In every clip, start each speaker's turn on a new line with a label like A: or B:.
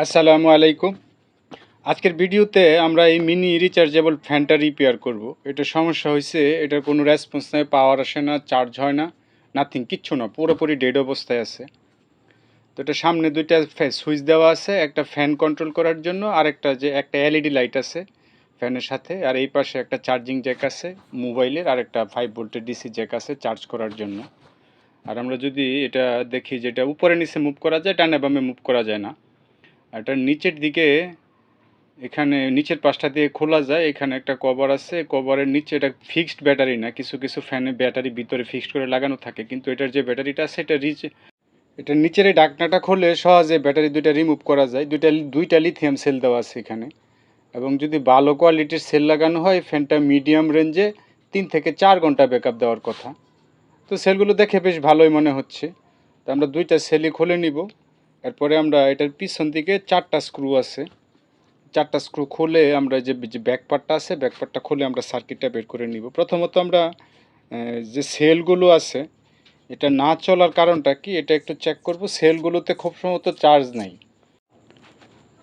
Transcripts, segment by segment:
A: আসসালামু আলাইকুম। আজকের ভিডিওতে আমরা এই মিনি রিচার্জেবল ফ্যানটা রিপেয়ার করব। এটা সমস্যা হয়েছে এটার কোনো রেসপন্স নেই পাওয়ার আসে না চার্জ হয় না নাথিং কিচ্ছু না, পুরোপুরি ডেড অবস্থায় আছে। তো এটা সামনে দুইটা সুইচ দেওয়া আছে, একটা ফ্যান কন্ট্রোল করার জন্য, আর একটা যে, একটা এলইডি লাইট আছে ফ্যানের সাথে, আর এই পাশে একটা চার্জিং জ্যাক আছে মোবাইলের আর একটা ফাইভ ভোল্টের ডিসি জ্যাক আছে চার্জ করার জন্য। আর আমরা যদি এটা দেখি যেটা উপরে নিচে মুভ করা যায়, ডানে বামে মুভ করা যায় না। এটার নিচের দিকে, এখানে নিচের পাশটা দিয়ে খোলা যায়, এখানে একটা কভার আছে, কভারের নিচে এটা ফিক্সড ব্যাটারি না, কিছু কিছু ফ্যানে ব্যাটারি ভিতরে ফিক্সড করে লাগানো থাকে, কিন্তু এটার যে ব্যাটারিটা আছে, এটা রিচ এটার নিচের এই ডাকনাটা খুলে সহজে ব্যাটারি দুইটা রিমুভ করা যায়, দুইটা দুইটা লিথিয়াম সেল দেওয়া আছে এখানে। এবং যদি ভালো কোয়ালিটির সেল লাগানো হয় ফ্যানটা মিডিয়াম রেঞ্জে তিন থেকে চার ঘণ্টা ব্যাকআপ দেওয়ার কথা। তো সেলগুলো দেখে বেশ ভালোই মনে হচ্ছে। তো আমরা দুইটা সেলই খুলে নিব। এরপরে আমরা এটার পিছন দিকে চারটা স্ক্রু আছে। চারটা স্ক্রু খুলে আমরা যে যে ব্যাক পার্টটা আছে ব্যাক পার্টটা খুলে আমরা সার্কিটটা বের করে নিব। প্রথমত আমরা যে সেলগুলো আছে, এটা না চলার কারণটা কি? এটা একটু চেক করব। সেলগুলোতে খুব সম্ভবত চার্জ নাই।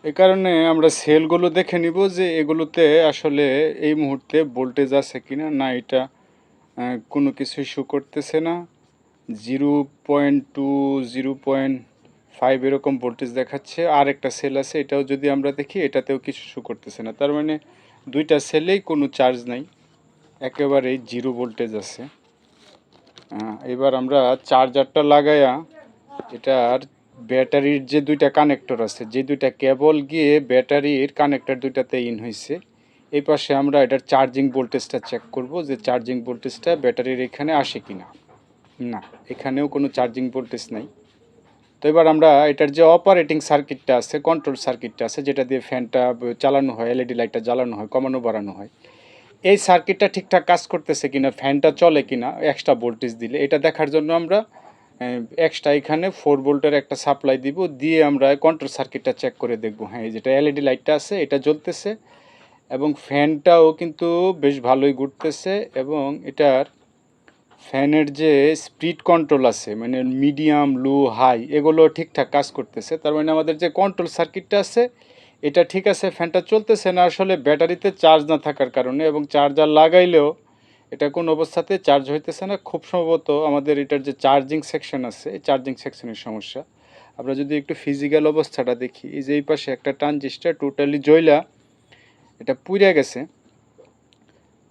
A: এ কারণে আমরা সেলগুলো দেখে নিব যে এগুলোতে আসলে এই মুহূর্তে ভোল্টেজ আছে কি না না এটা কোনো কিছুই শু করতেছে না। Zero point two zero point five এরকম ভোল্টেজ দেখাচ্ছে, আর একটা সেল আছে, এটাও যদি আমরা দেখি, এটাতেও কিছু শু করতেছে না। তার মানে দুইটা সেলেই কোনো চার্জ নাই একেবারেই জিরো ভোল্টেজ আছে। এবার আমরা চার্জারটা লাগাইয়া এটার ব্যাটারির যে দুইটা কানেক্টর আছে, যে দুইটা কেবল গিয়ে ব্যাটারির কানেক্টর দুইটাতে ইন হয়েছে এই পাশে আমরা এটার চার্জিং ভোল্টেজটা চেক করব যে চার্জিং ভোল্টেজটা ব্যাটারির এখানে আসে কিনা। না, এখানেও কোনো চার্জিং ভোল্টেজ নাই। তো এবার আমরা এটার যে অপারেটিং সার্কিটটা আছে কন্ট্রোল সার্কিটটা আছে, যেটা দিয়ে ফ্যানটা চালানো হয় এলইডি লাইটটা জ্বালানো হয়, কমানো, বাড়ানো হয়। এই সার্কিটটা ঠিকঠাক কাজ করতেছে কিনা ফ্যানটা চলে কিনা এক্সট্রা ভোল্টেজ দিলে, এটা দেখার জন্য আমরা এক্সট্রা এখানে ফোর ভোল্টের একটা সাপ্লাই দিব, দিয়ে আমরা কন্ট্রোল সার্কিটটা চেক করে দেখব। হ্যাঁ যেটা এলইডি লাইটটা আছে, এটা জ্বলতেছে, এবং ফ্যানটাও কিন্তু বেশ ভালোই ঘুরতেছে, এবং এটার ফ্যানের যে স্পিড কন্ট্রোল আছে মানে মিডিয়াম, লো, হাই, এগুলো ঠিকঠাক কাজ করতেছে। তার মানে আমাদের যে কন্ট্রোল সার্কিটটা আছে, এটা ঠিক আছে, ফ্যানটা চলতেছে না, আসলে ব্যাটারিতে চার্জ না থাকার কারণে এবং চার্জার লাগাইলেও এটা কোন অবস্থাতে চার্জ হইতেছে না। খুব সম্ভবত আমাদের এটার যে চার্জিং সেকশন আছে, এই চার্জিং সেকশনের সমস্যা। আমরা যদি একটু ফিজিক্যাল অবস্থাটা দেখি, এই যে এই পাশে একটা ট্রানজিস্টার টোটালি জয়লা এটা পুড়ে গেছে।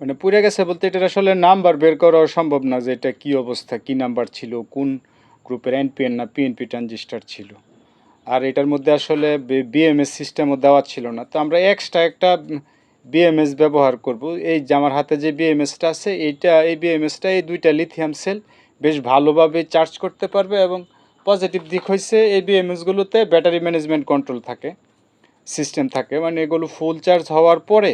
A: মানে পুড়ে গেছে বলতে এটার আসলে নাম্বার বের করা সম্ভব না যে এটা কী অবস্থা, কী নাম্বার ছিল, কোন গ্রুপের এনপিএন না পিএনপি ট্রানজিস্টার ছিল। আর এটার মধ্যে আসলে বিএমএস সিস্টেমও দেওয়া ছিল না। তো আমরা এক্সট্রা একটা বিএমএস ব্যবহার করব। এই যে আমার হাতে যে বিএমএসটা আছে, এইটা, এই বিএমএসটা, এই দুইটা লিথিয়াম সেল বেশ ভালোভাবে চার্জ করতে পারবে এবং পজিটিভ দিক হয়েছে এই বিএমএসগুলোতে ব্যাটারি ম্যানেজমেন্ট কন্ট্রোল থাকে সিস্টেম থাকে। মানে এগুলো ফুল চার্জ হওয়ার পরে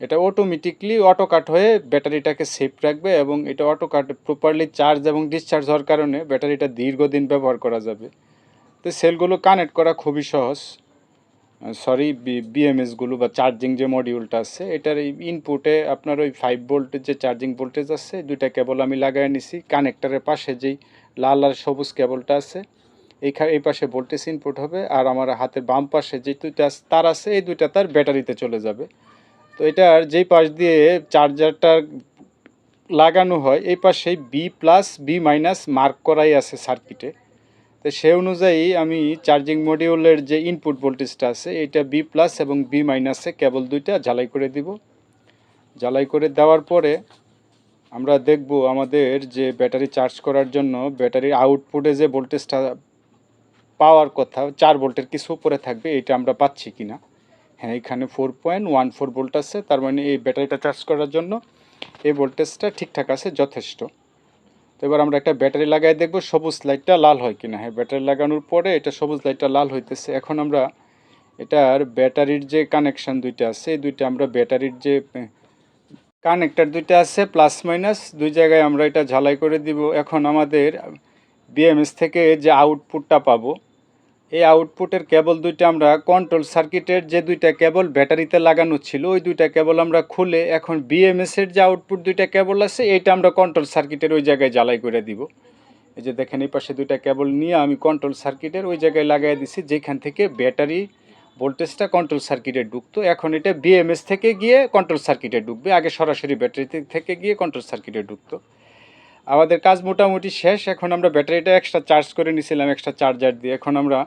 A: এটা অটোমেটিকলি অটো কাট হয়ে ব্যাটারিটাকে সেফ রাখবে এবং এটা অটো কাট প্রপারলি চার্জ এবং ডিসচার্জ হওয়ার কারণে ব্যাটারিটা দীর্ঘদিন ব্যবহার করা যাবে। তো সেলগুলো কানেক্ট করা খুবই সহজ। সরি বিএমএসগুলো বা চার্জিং যে মডিউলটা আছে, এটার এই ইনপুটে আপনার ওই ফাইভ ভোল্টের যে চার্জিং ভোল্টেজ আছে, দুইটা কেবল আমি লাগাই নিছি। কানেক্টারের পাশে যেই লাল আর সবুজ কেবলটা আছে এইখানে এই পাশে ভোল্টেজ ইনপুট হবে আর আমার হাতের বাম পাশে যে দুইটা তার আছে, এই দুইটা তার ব্যাটারিতে চলে যাবে। তো এটার যেই পাশ দিয়ে চার্জারটা লাগানো হয়, এই পাশেই B plus B minus mark করাই আছে সার্কিটে তো সে অনুযায়ী আমি চার্জিং মডিউলের যে ইনপুট ভোল্টেজটা আছে, এটা বি প্লাস এবং বি মাইনাসে কেবল দুইটা ঝালাই করে দিব। ঝালাই করে দেওয়ার পরে আমরা দেখব আমাদের যে ব্যাটারি চার্জ করার জন্য ব্যাটারির আউটপুটে যে ভোল্টেজটা পাওয়ার কথা, চার ভোল্টের কিছু উপরে থাকবে, এটা আমরা পাচ্ছি কিনা। হ্যাঁ এখানে four point one four volt আছে, তার মানে এই ব্যাটারিটা চার্জ করার জন্য এই ভোল্টেজটা ঠিকঠাক আছে, যথেষ্ট। তো এবার আমরা একটা ব্যাটারি লাগাই দেখব, সবুজ লাইটটা লাল হয় কিনা। হ্যাঁ ব্যাটারি লাগানোর পরে এটা সবুজ লাইটটা লাল হইতেছে। এখন আমরা এটার ব্যাটারির যে কানেকশান দুইটা আছে, এই দুইটা আমরা ব্যাটারির যে কানেক্টার দুইটা আছে প্লাস মাইনাস দুই জায়গায় আমরা এটা ঝালাই করে দিব। এখন আমাদের বিএমএস থেকে যে আউটপুটটা পাবো এই আউটপুটের কেবল দুইটা আমরা কন্ট্রোল সার্কিটের যে দুইটা কেবল ব্যাটারিতে লাগানো ছিল, ওই দুইটা কেবল আমরা খুলে এখন বিএমএস এর যে আউটপুট দুইটা কেবল আছে এটা আমরা কন্ট্রোল সার্কিটের ওই জায়গায় জ্বালাই করে দিব। এই যে দেখেন, এই পাশে দুইটা কেবল নিয়ে আমি কন্ট্রোল সার্কিটের ওই জায়গায় লাগাই দিছি, যেখান থেকে ব্যাটারি ভোল্টেজটা কন্ট্রোল সার্কিটে ঢুকতো। এখন এটা বিএমএস থেকে গিয়ে কন্ট্রোল সার্কিটে ঢুকবে, আগে সরাসরি ব্যাটারি থেকে গিয়ে কন্ট্রোল সার্কিটে ঢুকতো। আমাদের কাজ মোটামুটি শেষ, এখন আমরা ব্যাটারিটা এক্সট্রা চার্জ করে নিছিলাম এক্সট্রা চার্জার দিয়ে। এখন আমরা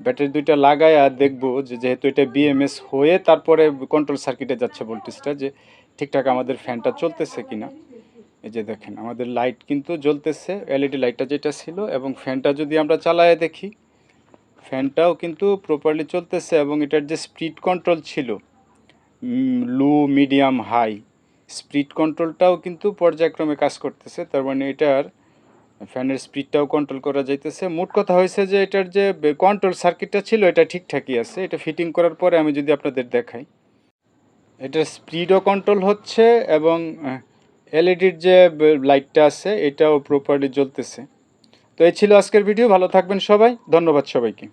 A: ব্যাটারি দুইটা লাগাই আর দেখব যে যেহেতু এটা বিএমএস হয়ে তারপরে কন্ট্রোল সার্কিটে যাচ্ছে ভোল্টেজটা যে ঠিকঠাক আমাদের ফ্যানটা চলতেছে কিনা। এই যে দেখেন, আমাদের লাইট কিন্তু জ্বলতেছে এলইডি লাইটটা যেটা ছিল, এবং ফ্যানটা যদি আমরা চালায় দেখি ফ্যানটাও কিন্তু প্রপারলি চলতেছে, এবং এটার যে স্পিড কন্ট্রোল ছিল লো মিডিয়াম হাই স্পিড কন্ট্রোলটাও কিন্তু পর্যায়ক্রমে কাজ করতেছে, তার মানে এটার ফ্যানের স্পিডটাও কন্ট্রোল করা যাইতেছে। মোট কথা হয়েছে যে এটার যে কন্ট্রোল সার্কিটটা ছিল, এটা ঠিকঠাকই আছে। এটা ফিটিং করার পরে আমি যদি আপনাদের দেখাই। এটার স্পিডও কন্ট্রোল হচ্ছে এবং এলইডির যে লাইটটা আছে, এটাও প্রপারলি জ্বলতেছে। তো এই ছিল আজকের ভিডিও ভালো থাকবেন সবাই। ধন্যবাদ সবাইকে।